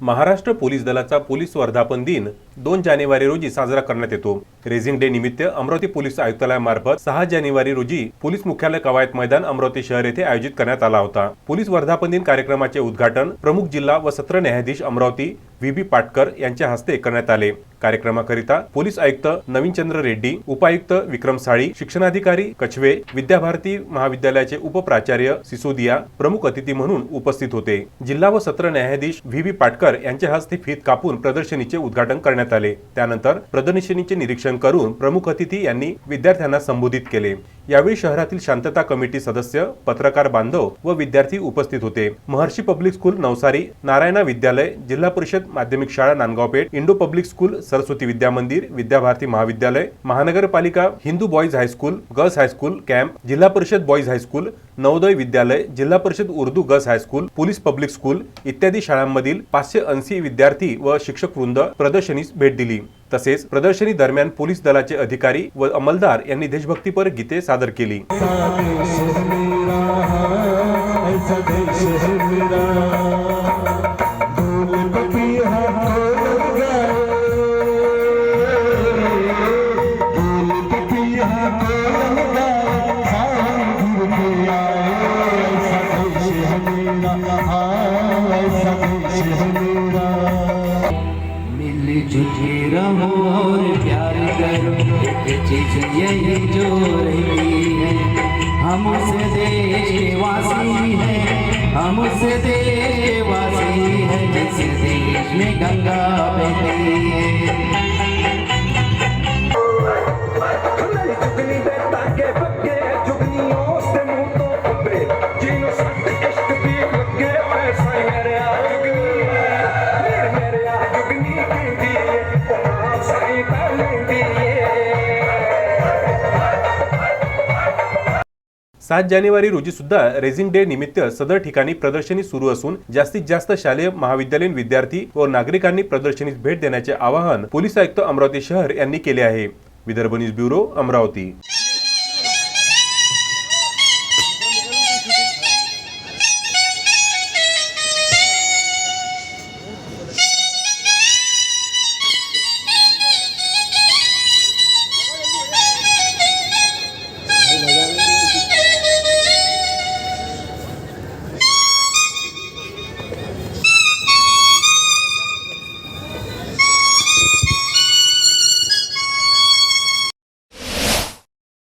Maharashtra police दलाचा police वर्धापन दिन दोन जानेवारी रोजी साजरा करण्यात येतो. रेझिंग डे निमित्त अमरावती पोलीस आयुक्तालयामार्फत सहा जानेवारी रोजी पोलीस मुख्यालय कवायत मैदान अमरावती शहर येथे आयोजित करण्यात आला होता. पोलीस वर्धापन दिन कार्यक्रमाचे उद्घाटन प्रमुख जिल्हा व सत्र न्यायाधीश अमरावती व्ही बी पाटकर यांच्या हस्ते करण्यात आले. कार्यक्रमाकरिता पोलीस आयुक्त नवीनचंद्र रेड्डी उपायुक्त विक्रम साळी शिक्षणाधिकारी कछवे विद्याभारती महाविद्यालयाचे उपप्राचार्य सिसोदिया प्रमुख अतिथी म्हणून उपस्थित होते. जिल्हा व सत्र न्यायाधीश व्ही बी पाटकर यांच्या हस्ते फीत कापून प्रदर्शनीचे उद्घाटन करण्यात आले. त्यानंतर प्रदर्शनीचे निरीक्षण करून प्रमुख अतिथी यांनी विद्यार्थ्यांना संबोधित केले. यावेळी शहरातील शांतता कमिटी सदस्य पत्रकार बांधव व विद्यार्थी उपस्थित होते. Maharshi public school Navsari Narayana Vidyalaya Zilla Parishad Madhyamik Shala Nandgaon Peth Indo public school Saraswati Vidya Mandir Vidyabharati Mahavidyalaya Mahanagarpalika Hindu boys high school girls high school camp Zilla Parishad boys high school Navodaya Vidyalaya Zilla Parishad Urdu girls high school police public school इत्यादी शाळांमधील पाचशे ऐंशी विद्यार्थी व शिक्षक वृंद प्रदर्शनीस भेट दिली. तसेच प्रदर्शनी दरम्यान पोलीस दलाचे अधिकारी व अंमलदार यांनी देशभक्तीपर गीते सादर केली. ऐसा मिलजुल के रहो और प्यार करो ये चीज यही जो रही है। हम उस देशवासी हैं हम उस देशवासी हैं जिस देश में गंगा बहती सात जानेवारी रोजी सुद्धा रेझिंग डे निमित्त सदर ठिकाणी प्रदर्शनी सुरू असून जास्तीत जास्त शालेय महाविद्यालयीन विद्यार्थी व नागरिकांनी प्रदर्शनीस भेट देण्याचे आवाहन पोलीस आयुक्त अमरावती शहर यांनी केले आहे. Vidarbha news bureau Amravati.